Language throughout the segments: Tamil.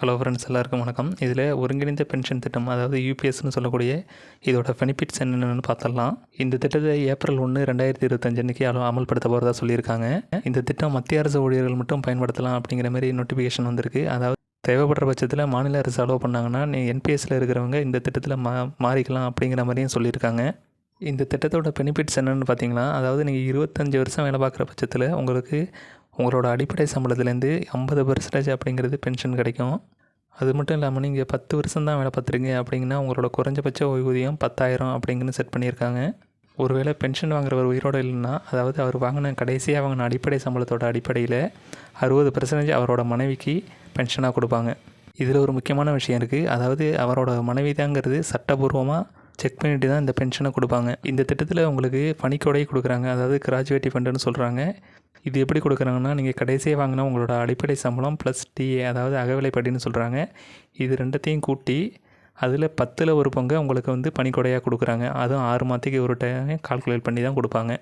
ஹலோ ஃப்ரெண்ட்ஸ் எல்லாருக்கும் வணக்கம். இதில் ஒருங்கிணைந்த பென்ஷன் திட்டம் அதாவது யூபிஎஸ்னு சொல்லக்கூடிய இதோட பெனிஃபிட்ஸ் என்னென்னு பார்த்துடலாம். இந்த திட்டத்தை ஏப்ரல் ஒன்று ரெண்டாயிரத்தி இருபத்தஞ்சு அன்றைக்கி அமல்படுத்த போகிறதா சொல்லியிருக்காங்க. இந்த திட்டம் மத்திய அரசு ஊழியர்கள் மட்டும் பயன்படுத்தலாம் அப்படிங்கிற மாதிரி நோட்டிஃபிகேஷன் வந்திருக்கு. அதாவது தேவைப்படுற பட்சத்தில் மாநில அரசு அலோவ் பண்ணாங்கன்னா நீ என்பிஎஸ்சில் இருக்கிறவங்க இந்த திட்டத்தில் மா மாறிக்கலாம் அப்படிங்கிற மாதிரியும் சொல்லியிருக்காங்க. இந்த திட்டத்தோட பெனிஃபிட்ஸ் என்னென்னு பார்த்தீங்கன்னா அதாவது நீங்கள் இருபத்தஞ்சி வருஷம் வேலை பார்க்குற பட்சத்தில் உங்களுக்கு உங்களோட அடிப்படை சம்பளத்துலேருந்து ஐம்பது பர்சன்டேஜ் அப்படிங்கிறது பென்ஷன் கிடைக்கும். அது மட்டும் இல்லாமல் நீங்கள் பத்து வருஷம் தான் வேலை பார்த்துருங்க அப்படிங்கன்னா உங்களோட குறைஞ்சபட்ச ஓய்வூதியம் பத்தாயிரம் அப்படிங்கன்னு செட் பண்ணியிருக்காங்க. ஒருவேளை பென்ஷன் வாங்குறவர் உயிரோடு இல்லைன்னா அதாவது அவர் வாங்கின கடைசியாக வாங்கின அடிப்படை சம்பளத்தோட அடிப்படையில் அறுபது பர்சன்டேஜ் அவரோட மனைவிக்கு பென்ஷனாக கொடுப்பாங்க. இதில் ஒரு முக்கியமான விஷயம் இருக்குது அதாவது அவரோட மனைவி தாங்கிறது சட்டபூர்வமாக செக் பண்ணிட்டு தான் இந்த பென்ஷனை கொடுப்பாங்க. இந்த திட்டத்தில் உங்களுக்கு பணிக்கொடை கொடுக்குறாங்க. அதாவது கிராஜுவேட்டி ஃபண்டுன்னு சொல்கிறாங்க இது எப்படி கொடுக்குறாங்கன்னா நீங்கள் கடைசியாக வாங்கினா உங்களோட அடிப்படை சம்பளம் ப்ளஸ் டிஏ அதாவது அகவிலைப்படின்னு சொல்கிறாங்க இது ரெண்டத்தையும் கூட்டி அதில் பத்தில் ஒரு பங்கு உங்களுக்கு வந்து பணிக்கொடையாக கொடுக்குறாங்க. அதுவும் ஆறு மாதத்துக்கு ஒரு டைம் கால்குலேட் பண்ணி தான் கொடுப்பாங்க.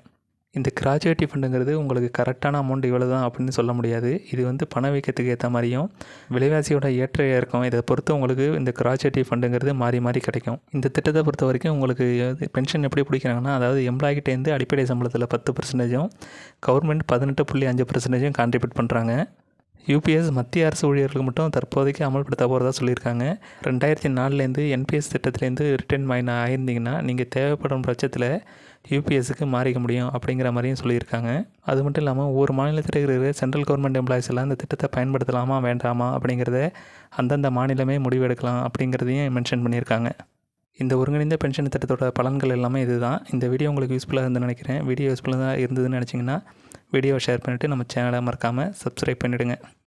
இந்த கிராஜுவேட்டி ஃபண்டுங்கிறது உங்களுக்கு கரெக்டான அமௌண்ட் இவ்வளோ தான் அப்படின்னு சொல்ல முடியாது. இது வந்து பணவீக்கத்துக்கு ஏற்ற மாதிரியும் விலைவாசியோட ஏற்ற இறக்கம் இதை பொறுத்து உங்களுக்கு இந்த கிராஜுவேட்டி ஃபண்டுங்கிறது மாறி மாறி கிடைக்கும். இந்த திட்டத்தை பொறுத்த வரைக்கும் உங்களுக்கு பென்ஷன் எப்படி பிடிக்கிறாங்கன்னா அதாவது எம்ப்ளாய்கிட்டேருந்து அடிப்படை சம்பளத்தில் பத்து பர்சன்டேஜும் கவர்மெண்ட் பதினெட்டு புள்ளி அஞ்சு பர்சன்டேஜும் கான்ட்ரிபியூட் பண்ணுறாங்க யூபிஎஸ் மத்திய அரசு ஊழியர்களுக்கு மட்டும் தற்போதைக்கு அமல்படுத்த போகிறதா சொல்லியிருக்காங்க. ரெண்டாயிரத்தி நாலுலேருந்து என்பிஎஸ் திட்டத்துலேருந்து ரிட்டர்ன் மைன் ஆயிருந்தீங்கன்னா நீங்கள் தேவைப்படும் பட்சத்தில் யூபிஎஸ்க்கு மாறிக்க முடியும் அப்படிங்கிற மாதிரியும் சொல்லியிருக்காங்க. அது மட்டும் இல்லாமல் ஒவ்வொரு மாநிலத்தில் இருக்கிற சென்ட்ரல் கவர்மெண்ட் எம்ப்ளாயிஸ் எல்லாம் இந்த திட்டத்தை பயன்படுத்தலாமா வேண்டாமா அப்படிங்கிறத அந்தந்த மாநிலமே முடிவெடுக்கலாம் அப்படிங்கிறதையும் மென்ஷன் பண்ணியிருக்காங்க. இந்த ஒருங்கிணைந்த பென்ஷன் திட்டத்தோட பலன்கள் எல்லாமே இதுதான். இந்த வீடியோ உங்களுக்கு யூஸ்ஃபுல்லாக இருந்து நினைக்கிறேன். வீடியோ யூஸ்ஃபுல்லாக இருந்ததுன்னு நினச்சிங்கன்னா வீடியோவை ஷேர் பண்ணிவிட்டு நம்ம சேனலை மறக்காமல் சப்ஸ்கிரைப் பண்ணிவிடுங்க